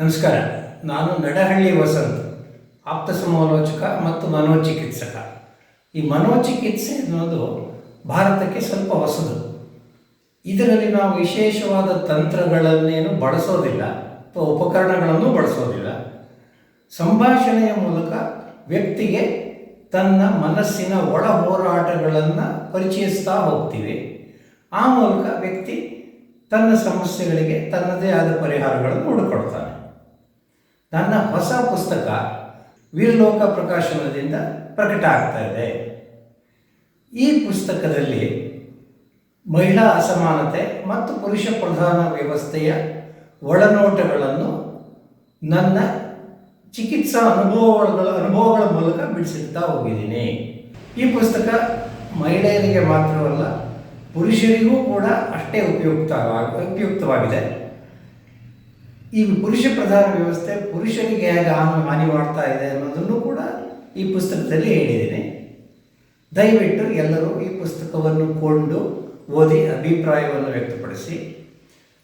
ನಮಸ್ಕಾರ. ನಾನು ನಡಹಳ್ಳಿ ವಸಂತ್, ಆಪ್ತ ಸಮಾಲೋಚಕ ಮತ್ತು ಮನೋಚಿಕಿತ್ಸಕ. ಈ ಮನೋಚಿಕಿತ್ಸೆ ಅನ್ನೋದು ಭಾರತಕ್ಕೆ ಸ್ವಲ್ಪ ಹೊಸದು. ಇದರಲ್ಲಿ ನಾವು ವಿಶೇಷವಾದ ತಂತ್ರಗಳನ್ನೇನು ಬಳಸೋದಿಲ್ಲ, ಅಥವಾ ಉಪಕರಣಗಳನ್ನು ಬಳಸೋದಿಲ್ಲ. ಸಂಭಾಷಣೆಯ ಮೂಲಕ ವ್ಯಕ್ತಿಗೆ ತನ್ನ ಮನಸ್ಸಿನ ಒಳ ಹೋರಾಟಗಳನ್ನು ಪರಿಚಯಿಸ್ತಾ ಹೋಗ್ತೀವಿ. ಆ ಮೂಲಕ ವ್ಯಕ್ತಿ ತನ್ನ ಸಮಸ್ಯೆಗಳಿಗೆ ತನ್ನದೇ ಆದ ಪರಿಹಾರಗಳನ್ನು ಹುಡುಕೊಡ್ತಾನೆ ನನ್ನ ಹೊಸ ಪುಸ್ತಕ ವೀರಲೋಕ ಪ್ರಕಾಶನದಿಂದ ಪ್ರಕಟ ಆಗ್ತಾ ಇದೆ. ಈ ಪುಸ್ತಕದಲ್ಲಿ ಮಹಿಳಾ ಅಸಮಾನತೆ ಮತ್ತು ಪುರುಷ ಪ್ರಧಾನ ವ್ಯವಸ್ಥೆಯ ಒಳನೋಟಗಳನ್ನು ನನ್ನ ಚಿಕಿತ್ಸಾ ಅನುಭವಗಳ ಅನುಭವಗಳ ಮೂಲಕ ಬಿಡಿಸುತ್ತಾ ಹೋಗಿದ್ದೀನಿ. ಈ ಪುಸ್ತಕ ಮಹಿಳೆಯರಿಗೆ ಮಾತ್ರವಲ್ಲ, ಪುರುಷರಿಗೂ ಕೂಡ ಅಷ್ಟೇ ಉಪಯುಕ್ತ ಉಪಯುಕ್ತವಾಗಿದೆ. ಈ ಪುರುಷ ಪ್ರಧಾನ ವ್ಯವಸ್ಥೆ ಪುರುಷನಿಗೆ ಹೇಗೆ ಹಾನಿ ಹಾನಿ ಮಾಡ್ತಾ ಇದೆ ಅನ್ನೋದನ್ನು ಕೂಡ ಈ ಪುಸ್ತಕದಲ್ಲಿ ಹೇಳಿದ್ದೇನೆ. ದಯವಿಟ್ಟು ಎಲ್ಲರೂ ಈ ಪುಸ್ತಕವನ್ನು ಕೊಂಡು ಓದಿ ಅಭಿಪ್ರಾಯವನ್ನು ವ್ಯಕ್ತಪಡಿಸಿ.